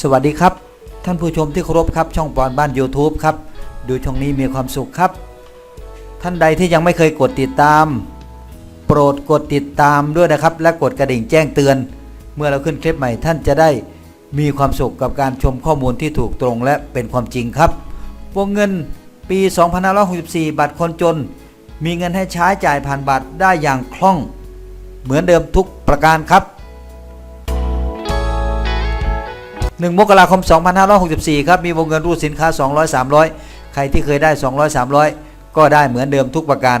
สวัสดีครับ ท่านผู้ชมที่เคารพครับ ช่องปอนบ้าน YouTube ครับ ดูช่องนี้มีความสุขครับ ท่านใดที่ยังไม่เคยกดติดตาม โปรดกดติดตามด้วยนะครับ และกดกระดิ่งแจ้งเตือน เมื่อเราขึ้นคลิปใหม่ท่านจะได้มีความสุขกับการชมข้อมูลที่ถูกตรงและเป็นความจริงครับ วงเงินปี 2564 บัตรคนจน มีเงินให้ใช้จ่ายผ่านบัตรได้อย่างคล่อง เหมือนเดิมทุกประการครับ 1 มกราคม 2564 ครับ มีวงเงินรูดสินค้า 200 300 ใครที่เคยได้ 200 300 ก็ได้เหมือนเดิมทุกประการ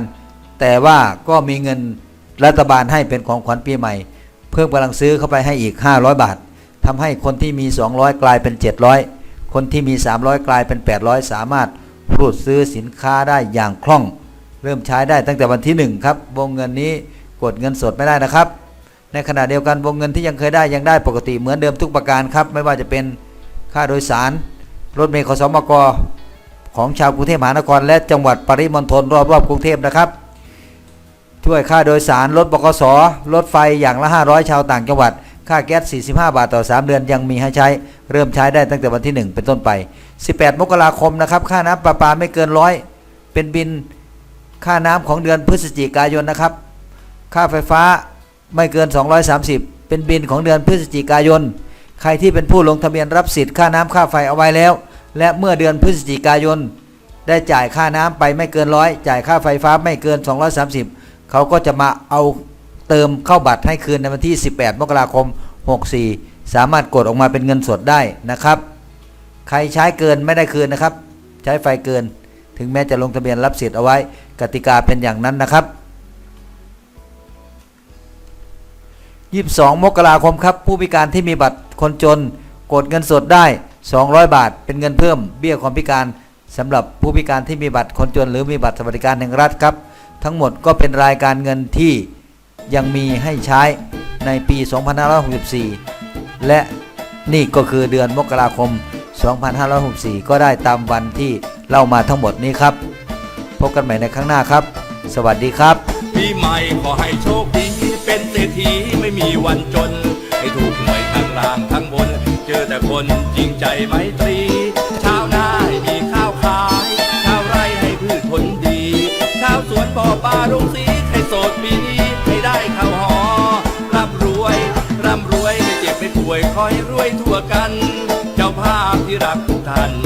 แต่ว่าก็มีเงินรัฐบาลให้เป็นของขวัญปีใหม่ เพิ่มกำลังซื้อเข้าไปให้อีก 500 บาททำให้คนที่มี 200 กลายเป็น 700 คนที่มี 300 กลายเป็น 800 สามารถรูดซื้อสินค้าได้อย่างคล่อง เริ่มใช้ได้ตั้งแต่วันที่ 1 ครับ วงเงินนี้กดเงินสดไม่ได้นะครับ ในขณะเดียวกันวงเงินที่ยังเคยได้ยังได้ปกติเหมือนเดิมทุกประการครับ ไม่ว่าจะเป็นค่าโดยสารรถเมล์ขสมกของชาวกรุงเทพมหานคร และจังหวัดปริมณฑลรอบๆกรุงเทพนะครับ ช่วยค่าโดยสารรถบกสรถไฟอย่างละ 500 ชาวต่างจังหวัด ค่าแก๊ส 45 บาทต่อ 3 เดือนยังมีให้ใช้ เริ่มใช้ได้ตั้งแต่วันที่ 1 เป็นต้นไป 18 มกราคมนะครับ ค่าน้ำประปาไม่เกินร้อยเป็นบินค่าน้ำของเดือนพฤศจิกายนนะครับ ค่าไฟฟ้า ไม่เกิน 230 เป็นบินของเดือนพฤศจิกายน ใครที่เป็นผู้ลงทะเบียนรับสิทธิ์ค่าน้ำค่าไฟเอาไว้แล้ว และเมื่อเดือนพฤศจิกายน ได้จ่ายค่าน้ำไปไม่เกินร้อยจ่ายค่าไฟฟ้าไม่เกิน 230 เขาก็จะมาเอาเติมเข้าบัตรให้คืนในวันที่ 18 มกราคม 64 สามารถกดออกมาเป็นเงินสดได้นะครับ ใครใช้เกินไม่ได้คืนนะครับ ใช้ไฟเกิน ถึงแม้จะลงทะเบียนรับสิทธิ์เอาไว้ กติกาเป็นอย่างนั้นนะครับ 22 มกราคมครับ ผู้พิการที่มีบัตรคนจน กดเงินสดได้ 200 บาท เป็นเงินเพิ่ม เบี้ยความพิการสำหรับผู้พิการที่มีบัตรคนจน หรือมีบัตรสวัสดิการแห่งรัฐครับ ทั้งหมดก็เป็นรายการเงินที่ยังมีให้ใช้ในปี 2564 และนี่ก็คือเดือนมกราคม 2564 ก็ได้ตามวันที่เล่ามาทั้งหมดนี้ครับ พบกันใหม่ในครั้งหน้าครับ สวัสดีครับ ปีใหม่ขอให้โชค เป็นเศรษฐีไม่มีวันจน ให้ถูกหวยข้งล่างข้งบน เจอแต่คนจริงใจไมตรี ชาวนาให้มีข้าวขาย ชาวไร่ให้พืชผลดีชาวสวนป่อปลาลงสีให้โสดปีนี้ให้ได้ข้าวหอร่ำรวยร่ำรวยไม่เจ็บไม่ป่วยคอยรวยทั่วกัน เจ้าภาพที่รักทุกท่าน